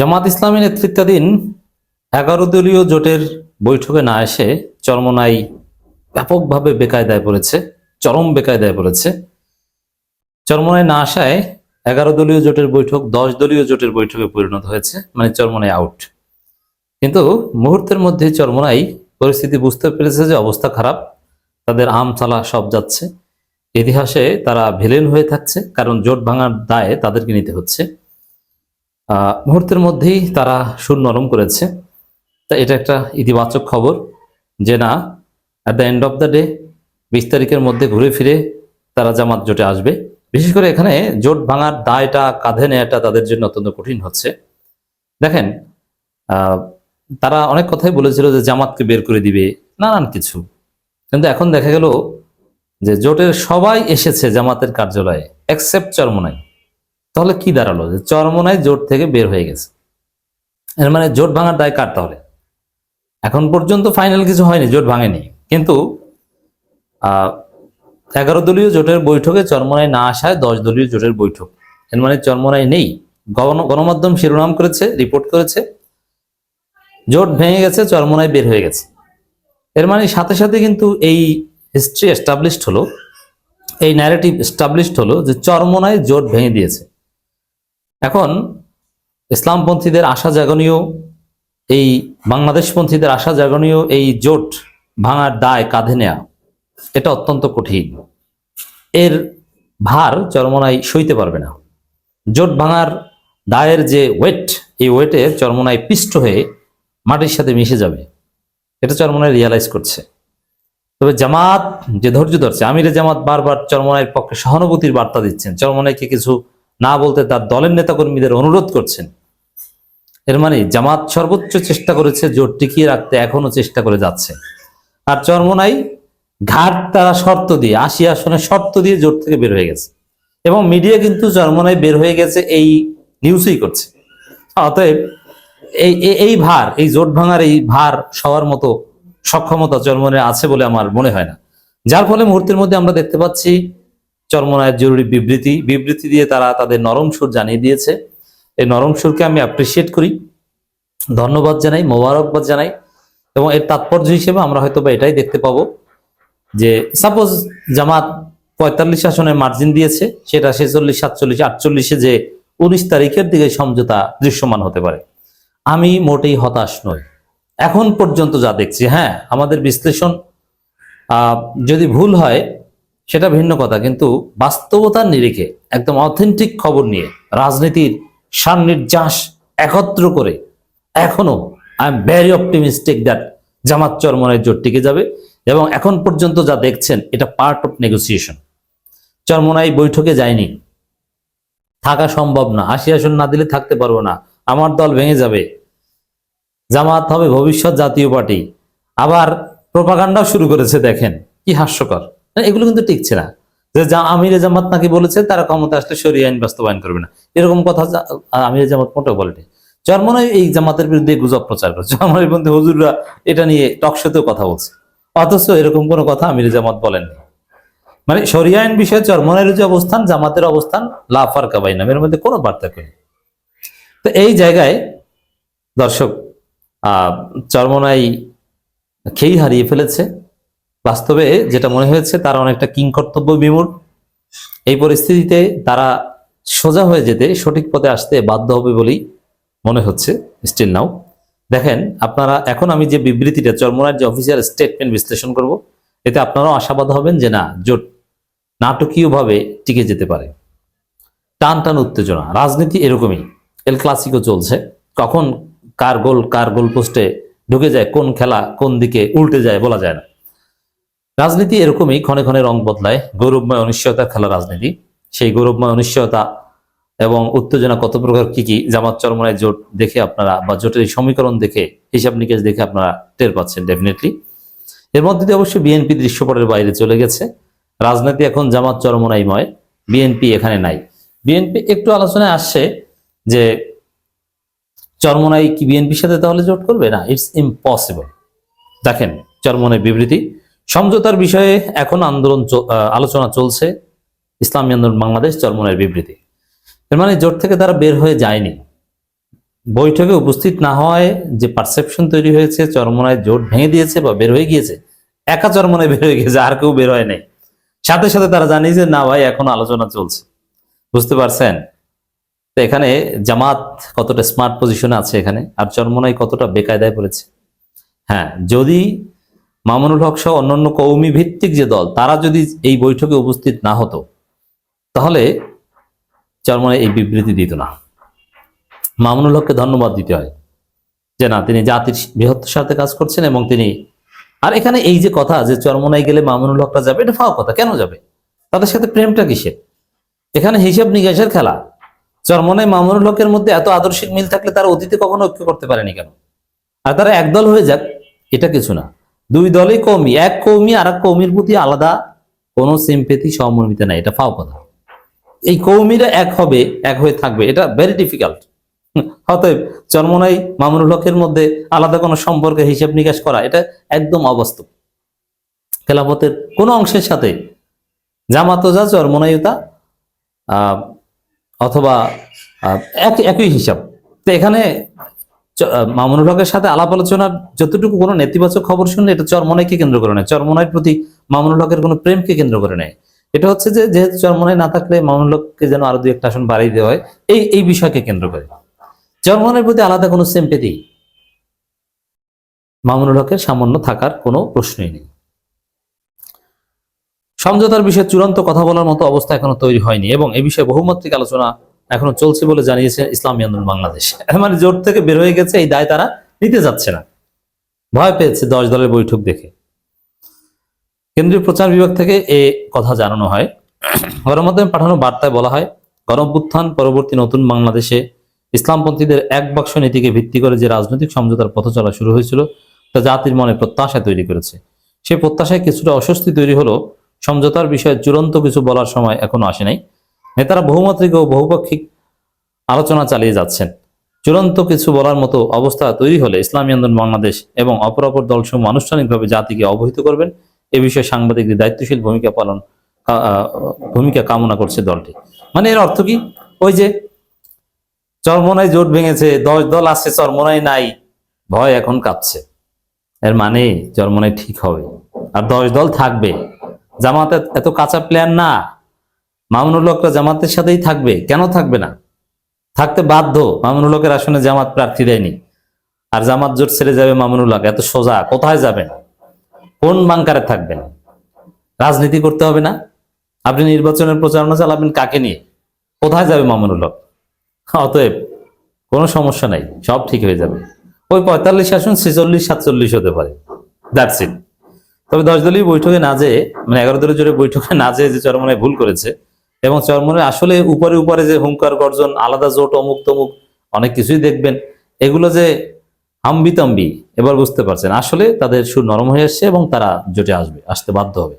জামাত ইসলামী নেতৃত্বাধীন এগারো দলীয় জোটের বৈঠকে না এসে চরমনাই ব্যাপকভাবে বেকায়দায় পড়েছে, চরম বেকায়দায় পড়েছে। চরমনায় না আসায় এগারো দলীয় জোটের বৈঠক দশ দলীয় জোটের বৈঠকে পরিণত হয়েছে মানে চরমনাই আউট কিন্তু মুহূর্তের মধ্যে চরমনাই পরিস্থিতি বুঝতে পেরেছে যে অবস্থা খারাপ, তাদের আম থালা সব যাচ্ছে। ইতিহাসে তারা ভিলেন হয়ে থাকছে, কারণ জোট ভাঙার দায়ে তাদেরকে নিতে হচ্ছে। মুহূর্তের মধ্যেই তারা সুর নরম করেছে। তা এটা একটা ইতিবাচক খবর যে না at the end of the day বিশ তারিখের মধ্যে ঘুরে ফিরে তারা জামাত জোটে আসবে। বিশেষ করে এখানে জোট ভাঙার দায়টা, কাঁধে নেওয়াটা তাদের জন্য অত্যন্ত কঠিন হচ্ছে। দেখেন তারা অনেক কথাই বলেছিল যে জামাতকে বের করে দিবে, নানান কিছু। কিন্তু এখন দেখা গেল যে জোটের সবাই এসেছে জামাতের কার্যালয়ে এক্সেপ্ট চরমনাই। তাহলে কি দাঁড়াল? যে চরমনাই জোট থেকে বের হয়ে গেছে। এর মানে জোট ভাঙার দায় কার তাহলে? এখন পর্যন্ত ফাইনাল কিছু হয়নি, জোট ভাঙেনি। কিন্তু এগারো দলীয় জোটের বৈঠকে চরমনাই না আসায় দশ দলীয় জোটের বৈঠক। এর মানে চরমনাই নেই। গণ- গণমাধ্যম শিরোনাম করেছে, রিপোর্ট করেছে। জোট ভেঙে গেছে চরমনাই বের হয়ে গেছে। এর মানে সাথে সাথে কিন্তু এই হিস্ট্রি এস্টাবলিশড হলো, এই ন্যারেটিভ এস্টাবলিশড হলো যে চরমনায় জোট ভেঙে দিয়েছে। এখন ইসলামপন্থীদের আশা জাগনীয় এই বাংলাদেশপন্থীদের আশা জাগনীয় এই জোট ভাঙার দায় কাঁধে নেয়া, এটা অত্যন্ত কঠিন। এর ভার চরমনাই সইতে পারবে না। জোট ভাঙার দায়ের যে ওয়েট, এই ওয়েটে চরমনাই পিষ্ট হয়ে মাটির সাথে মিশে যাবে। এটা চরমনাই রিয়ালাইজ করছে। তবে জামাত যে ধৈর্য ধরছে, আমিরে জামাত বারবার চরমনাইয়ের পক্ষে সহানুভূতির বার্তা দিচ্ছেন। চরমনাইকে কিছু না বলতে তার দলের নেতাকর্মীদের অনুরোধ করছেন। এর মানে জামাত সর্বোচ্চ চেষ্টা করেছে জোট টিকিয়ে রাখতে, এখনও চেষ্টা করে যাচ্ছে। আর চরমনাই ঘাট তারা শর্ত দিয়ে, আশি আসনে শর্ত দিয়ে জোট থেকে বের হয়ে গেছে। এবং মিডিয়া কিন্তু চরমনাই বের হয়ে গেছে এই নিউজই করছে। অতএব এই, এই- ভার, এই জোট ভাঙার এই ভার সবার মতো সক্ষমতা চরমনে আছে বলে আমার মনে হয় না। যার ফলে মুহূর্তের মধ্যে আমরা দেখতে পাচ্ছি চরমনায়ের জরুরি বিবৃতি বিবৃতি দিয়ে তারা তাদের নরম সুর জানিয়ে দিয়েছে। এই নরম সুরকে আমি অ্যাপ্রিসিয়েট করি। ধন্যবাদ জানাই, মোবারকবাদ জানাই এবং এর তাৎপর্য হিসেবে আমরা হয়তো বা এটাই দেখতে পাবো যে সাপোজ জামাত পঁয়তাল্লিশ আসনের মার্জিন দিয়েছে, সেটা ছেচল্লিশ, সাতচল্লিশ, আটচল্লিশে যে উনিশ তারিখের দিকে সমঝোতা দৃশ্যমান হতে পারে। আমি মোটেই হতাশ নই। এখন পর্যন্ত যা দেখছি হ্যাঁ আমাদের বিশ্লেষণ যদি ভুল হয় সেটা ভিন্ন কথা, কিন্তু বাস্তবতার নিরিখে একদম অথেন্টিক খবর নিয়ে রাজনীতির সান্নির্যাস একত্র করে এখনও I am very optimistic that Jamaat চরমনের জোট টিকে যাবে এবং এখন পর্যন্ত যা দেখছেন এটা পার্ট অফ নেগোসিয়েশন চরমনাই বৈঠকে যায়নি। থাকা সম্ভব না, আশি আসন না দিলে থাকতে পারব না, আমার দল ভেঙে যাবে। জামাত হবে ভবিষ্যৎ জাতীয় পার্টি। আবার প্রপাগান্ডাও শুরু করেছে, দেখেন, কি হাস্যকর। এগুলো কিন্তু টিকছে না। যে আমিরে জামাত নাকি বলেছে, তারা ক্ষমতা আসলে সরিয়ে আইন বাস্তবায়ন করবে না। এরকম কথা আমিরে জামাত মোটেও বলেনি। চরমনাই এই জামাতের বিরুদ্ধে গুজব প্রচার করছে। চরমনের বিরুদ্ধে হুজুররা এটা নিয়ে টকশোতেও কথা বলছে। অথচ এরকম কোনো কথা আমিরে জামাত বলেননি। মানে সরিয়া আইন বিষয়ে চরমনের যে অবস্থান, জামাতের অবস্থান লাফার কাবাই নামের মধ্যে কোনো পার্থক্য নেই। তো এই জায়গায় দর্শক, আহ, চরমনাই খেই হারিয়ে ফেলেছে। বাস্তবে যেটা মনে হয়েছে, তারা অনেকটা কিংকর্তব্য বিমূঢ়। এই পরিস্থিতিতে তারা সোজা হয়ে যেতে, সঠিক পথে আসতে বাধ্য হবে বলেই মনে হচ্ছে স্টিল নাও দেখেন, আপনারা, এখন আমি যে বিবৃতিটা, চরমনার যে অফিসিয়াল স্টেটমেন্ট বিশ্লেষণ করব, এতে আপনারাও আশাবাদ হবেন যে না, জোট নাটকীয়ভাবে টিকে যেতে পারে। টান টান উত্তেজনা, রাজনীতি এরকমই এল ক্লাসিকো চলছে। কখন কার গোল কার গোল পোস্টে ঢুকে যায়, কোন খেলা কোন দিকে উল্টে যায় বলা যায় না। রাজনীতি এরকমই ক্ষণে ক্ষণে রং বদলায়। গৌরবময় অনিশ্চয়তার খেলা রাজনীতি। সেই গৌরবময় অনিশ্চয়তা এবং উত্তেজনা কত প্রকার, কি কি জামাত চরমনায় জোট দেখে আপনারা বা জোটের সমীকরণ দেখে, হিসাব নিকেশ দেখে আপনারা টের পাচ্ছেন ডেফিনেটলি এর মধ্যে দিয়ে অবশ্যই বিএনপি দৃশ্যপটের বাইরে চলে গেছে। রাজনীতি এখন জামাত চরমনাইময় বিএনপি এখানে নাই। বিএনপি একটু আলোচনায় আসছে যে, চরমনাই কি বিএনপির সাথে তাহলে জোট করবে? না ইটস ইম্পসিবল দেখেন চরমনের বিবৃতি। সমঝোতার বিষয়ে এখন আন্দোলন আলোচনা চলছে ইসলামী আন্দোলন বাংলাদেশ চরমনাইয়ের বিবৃতি। এর মানে জোট থেকে তারা বের হয়ে যায়নি। বৈঠকে উপস্থিত না হওয়ায় যে পারসেপশন তৈরি হয়েছে চরমনায় জোট ভেঙে দিয়েছে বা বের হয়ে গিয়েছে, একা চরমনায় বের হয়ে গিয়েছে, আর কেউ বের হয় নাই। সাথে সাথে তারা জানিয়ে যে, না ভাই, এখন আলোচনা চলছে। বুঝতে পারছেন? তো এখানে জামাত কতটা স্মার্ট পজিশনে আছে এখানে, আর চরমনায় কতটা বেকায়দায় পড়েছে। হ্যাঁ যদি মামুনুল হক সহ অন্যান্য কৌমি ভিত্তিক যে দল, তারা যদি এই বৈঠকে উপস্থিত না হতো, তাহলে চরমনাই এই বিবৃতি দিত না। মামুনুল হককে ধন্যবাদ দিতে হয় যে না, তিনি জাতির বৃহত্তর সাথে কাজ করছেন এবং তিনি, আর এখানে এই যে কথা যে চরমনাই গেলে মামুনুল হকটা যাবে, এটা ফাও কথা, কেন যাবে? তাদের সাথে প্রেমটা কিসের? এখানে হিসাব নিকাশের খেলা। চরমনাই মামুনুল হকের মধ্যে এত আদর্শিক মিল থাকলে তারা অতীতে কখনো ঐক্য করতে পারেনি কেন? আর তারা একদল হয়ে যাক, এটা কিছু না। দুই দলই কৌমি এক কৌমি আর এক কৌমির প্রতি আলাদা কোনো সিম্পেথি সহমর্মিতা নাই এটা ফাও কথা। এই কৌমিরা এক হবে এক হয়ে থাকবে এটা ভেরি ডিফিকাল্ট অতএব চরমনাই মামুনুল হকের মধ্যে আলাদা কোনো সম্পর্কে হিসাব নিকাশ করা এটা একদম অবাস্তব। খেলাফতের কোনো অংশের সাথে জামাতজা চরমনাইতা আহ, অথবা একই হিসাব। তো এখানে মামুনুল হকের সাথে আলাপ আলোচনার যতটুকু কোনো নেতিবাচক খবর শুনলে এটা চরমনাইকে কেন্দ্র করে নেয়। চরমনাইয়ের প্রতি মামুনুল হকের কোনো প্রেমকে কেন্দ্র করে নেয়। এটা হচ্ছে যে, যেহেতু চরমনাই না থাকলে মামুনুল হককে যেন আরও দুই একটা আসন বাড়িয়ে দেওয়া হয়, এই এই বিষয়কে কেন্দ্র করে। চরমনের প্রতি আলাদা কোনো সিম্পেথি মামুনুল হকের সামান্য থাকার কোনো প্রশ্নই নেই। সমঝোতার বিষয়ে চূড়ান্ত কথা বলার মতো অবস্থা এখনও তৈরি হয়নি এবং এ বিষয়ে বহুমাত্রিক আলোচনা এখনও চলছে বলে জানিয়েছে ইসলামী আন্দোলন বাংলাদেশ। মানে জোট থেকে বের হয়ে গেছে, এই দায় তারা নিতে যাচ্ছে না। ভয় পেয়েছে দশ দলের বৈঠক দেখে। কেন্দ্রীয় প্রচার বিভাগ থেকে এ কথা জানানো হয়। গণমাধ্যমে পাঠানো বার্তায় বলা হয়, গণঅভ্যুত্থান পরবর্তী নতুন বাংলাদেশে ইসলামপন্থীদের এক বাক্স নীতিকে ভিত্তি করে যে রাজনৈতিক সমঝোতার পথ চলা শুরু হয়েছিল, তা জাতির মনে প্রত্যাশা তৈরি করেছে। সেই প্রত্যাশায় কিছুটা অস্বস্তি তৈরি হলো সমঝোতার বিষয়ে চূড়ান্ত কিছু বলার সময় এখনও আসে নাই। নেতারা বহুমাত্রিক ও বহুপাক্ষিক আলোচনা চালিয়ে যাচ্ছেন। চূড়ান্ত কিছু বলার মতো অবস্থা তৈরি হলে ইসলামী আন্দোলন বাংলাদেশ এবং অপর অপর দলসমূহ আনুষ্ঠানিকভাবে জাতিকে অবহিত করবেন। এ বিষয়ে সাংবাদিকদের দায়িত্বশীল ভূমিকা পালন ভূমিকা কামনা করছে দলটি। মানে এর অর্থ কি? ওই যে চরমনায় জোট ভেঙেছে, দশ দল আছে, চরমনায় নাই, ভয় এখন কাঁপছে। এর মানে চরমনায় ঠিক হবে। আর দশ দল থাকবে। জামাতে এত কাঁচা প্ল্যান না। মামুনুল জামাতের সাথেই থাকবে? কেন থাকবে না? থাকতে বাধ্য। মামুনুল আসনে জামাত প্রার্থী দেয়নি। আর জামাত জোট ছেড়ে যাবে মামুনুল এত সোজা। কোথায় যাবেন? কোন বাংকারে থাকবেন? রাজনীতি করতে হবে না? আপনি নির্বাচনের প্রচারণা চালাবেন কাকে নিয়ে? কোথায় যাবে মামুনুল হক? অতএব কোনো সমস্যা নাই। সব ঠিক হয়ে যাবে। ওই পঁয়তাল্লিশ আসন ছেচল্লিশ, সাতচল্লিশ হতে পারে। দ্যাটস ইট তবে দশ দলীয় বৈঠকে না যেয়ে মানে এগারো দলের জোরে বৈঠকে না যেয়ে যে চরমনায় ভুল করেছে এবং চরমনে আসলে উপরে উপরে যে হুঙ্কার গর্জন, আলাদা জোট, অমুক তমুক, অনেক কিছুই দেখবেন। এগুলো যে হাম্বি তাম্বি এবার বুঝতে পারছেন। আসলে তাদের সুর নরম হয়ে আসছে এবং তারা জোটে আসবে, আসতে বাধ্য হবে।